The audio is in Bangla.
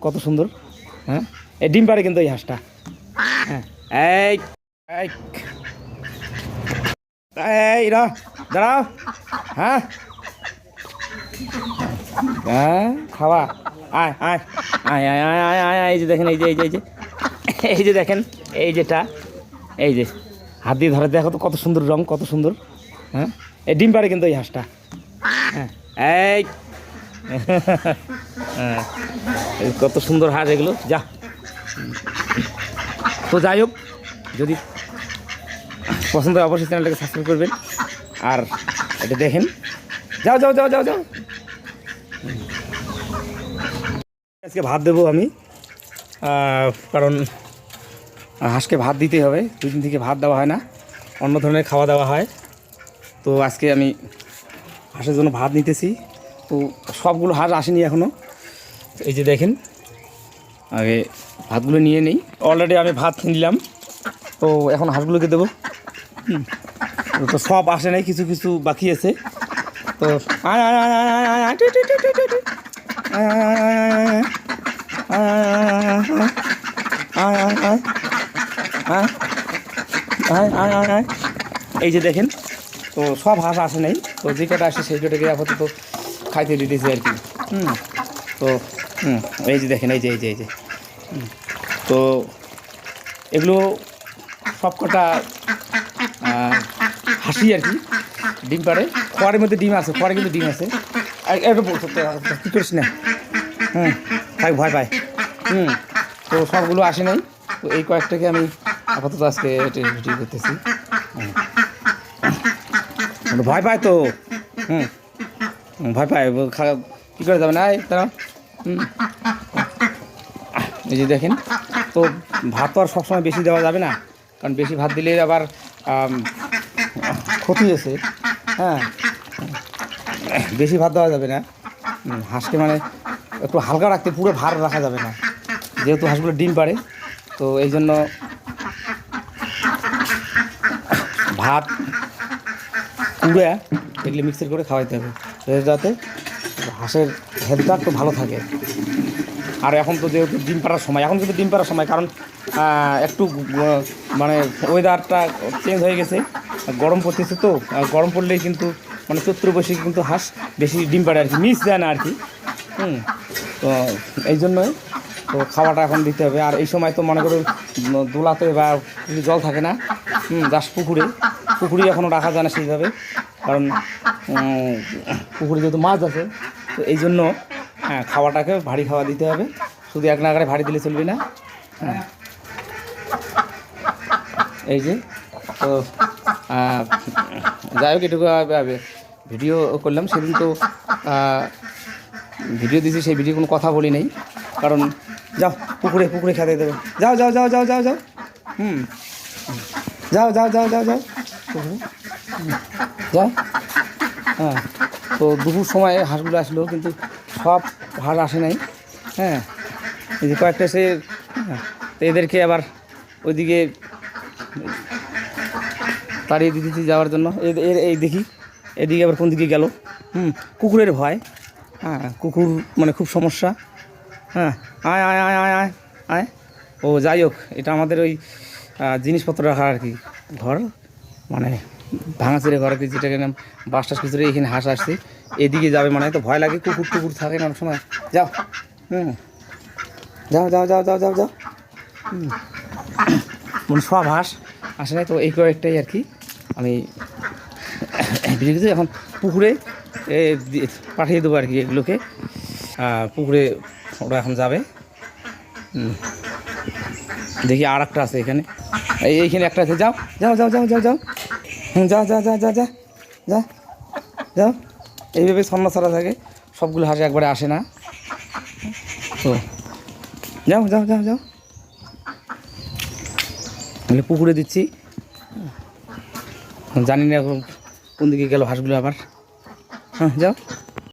কত সুন্দর হ্যাঁ? এই ডিম পারে কিন্তু এই হাঁসটা। হ্যাঁ। এই এই। হ্যাঁ। হ্যাঁ খাওয়া। আয় আয় এই যে দেখেন, এই যে এই যে এই যে। এই যে দেখেন, এই যেটা, এই যে। হাত দিয়ে ধরে দেখো তো কত সুন্দর রং, কত সুন্দর হ্যাঁ? এই ডিম পারে কিন্তু এই হাঁসটা। হ্যাঁ। এই। হ্যাঁ কত সুন্দর হাঁস এগুলো। যা। তো যাই হোক, যদি পছন্দ হয় অবশ্যই চ্যানেলটাকে সাবস্ক্রাইব করবেন। আর এটা দেখেন। যাও যাও যাও যাও যাও। আজকে ভাত দেবো আমি। কারণ হাঁসকে ভাত দিতেই হবে। দুই দিন থেকে ভাত দেওয়া হয় না। অন্য ধরনের খাওয়া দাওয়া হয়। তো আজকে আমি হাঁসের জন্য ভাত নিতেছি। তো সবগুলো হাঁস আসেনি এখনও এই যে দেখেন আগে ভাতগুলো নিয়ে নেই অলরেডি আমি ভাত নিলাম তো এখন হাঁসগুলোকে দেবো তো সব আসে নাই কিছু কিছু বাকি আছে তো এই যে দেখেন তো সব হাঁস আসে নাই তো যে কটা আসে সেই কটাকে আপাতত খাইতে দিতেছি আর কি। হুম তো হুম এই যে দেখেন এই যে এই যে এই যে তো এগুলো সব কটা হাসি আর কি ডিম পারে খোয়ারের মধ্যে ডিম আছে খোয়ারে কিন্তু ডিম আছে। কী করিস না? হুম থাক ভয় পায়। হুম তো সবগুলো আসে নাই। তো এই কয়েকটাকে আমি আপাতত আজকে ভিডিও করতেছি। ভয় পায় তো। হুম, ভয় পায় কী করে যাবে না? তারা এই যে দেখেন, তো ভাত তো আর সবসময় বেশি দেওয়া যাবে না, কারণ বেশি ভাত দিলে আবার ক্ষতি আছে হ্যাঁ। বেশি ভাত দেওয়া যাবে না। হাঁসকে মানে একটু হালকা রাখতে পুরো ভার রাখা যাবে না, যেহেতু হাঁসগুলো ডিম পারে তো এই জন্য ভাত, কুড়ে, এগুলি মিক্সার করে খাওয়াইতে হবে। যাতে হাঁসের হেলথটা একটু ভালো থাকে। আর এখন তো যেহেতু ডিম পাড়ার সময় এখন কিন্তু ডিম পাড়ার সময় কারণ একটু মানে ওয়েদারটা চেঞ্জ হয়ে গেছে গরম পড়তেছে তো গরম পড়লেই কিন্তু মানে চৈত্র বৈশাখী কিন্তু হাঁস বেশি ডিম পাড়ে আর কি মিস দেয় না আর কি। হুম তো এই জন্যই তো খাওয়াটা এখন দিতে হবে। আর এই সময় তো মনে উম, দোলাতে বা জল থাকে না হুম জাস্ট পুকুরে পুকুরে এখনও রাখা যায় না সেইভাবে। কারণ পুকুরে যেহেতু মাছ আছে, তো এই জন্য হ্যাঁ খাওয়াটাকে ভারী খাওয়া দিতে হবে। শুধু এক নাগারে ভারী দিলে চলবে না। হ্যাঁ। এই যে, তো যাই হোক, এটুকু ভিডিও করলাম। সেদিন তো ভিডিও দিয়েছি, সেই ভিডিও কোনো কথা বলি নাই। কারণ, যাও, পুকুরে পুকুরে খেতে দেবে। যাও যাও যাও যাও যাও যাও। হুম। যাও যাও যাও যাও যাও। যাও হ্যাঁ তো দুপুর সময় হাঁসগুলো আসলো কিন্তু সব হাঁস আসে নাই। হ্যাঁ এই যে কয়েকটা সে হ্যাঁ, এদেরকে আবার ওইদিকে তাড়িয়ে দিতেছি যাওয়ার জন্য। এ- এ- এই দেখি এদিকে আবার কোন দিকে গেল। হুম কুকুরের ভয়। হ্যাঁ কুকুর মানে খুব সমস্যা। হ্যাঁ আয় আয় আয় আয় আয় আয়। ও যাই হোক এটা আমাদের ওই জিনিসপত্র রাখা আর কি। ঘর মানে ভাঙাচুরে ঘর আর কি যেটাকে নাম বাস টাস কিছু এখানে হাঁস আসছে, এদিকে যাবে মানে তো ভয় লাগে, কুকুর টুকুর থাকে না অনেক সময়। যাও, হুম। যাও যাও যাও যাও যাও যাও। হুম। মানে সব হাঁস? আসে নাই তো এই কয়েকটাই আর কি। আমি কিছু এখন পুকুরে পাঠিয়ে দেবো আর কি এগুলোকে। পুকুরে ওরা এখন যাবে। দেখি আর একটা আছে এখানে। এই, এইখানে একটা আছে। যাও যাও যাও যাও যাও যাও। যা যা যা যা যা যা যাও এইভাবে সন্না ছাড়া থাকে, সবগুলো হাঁস একবারে আসে না। তো, যাও যাও যাও যাও। তাহলে পুকুরে দিচ্ছি। জানি না এখন কোন দিকে গেল হাঁসগুলো আবার। হ্যাঁ যাও।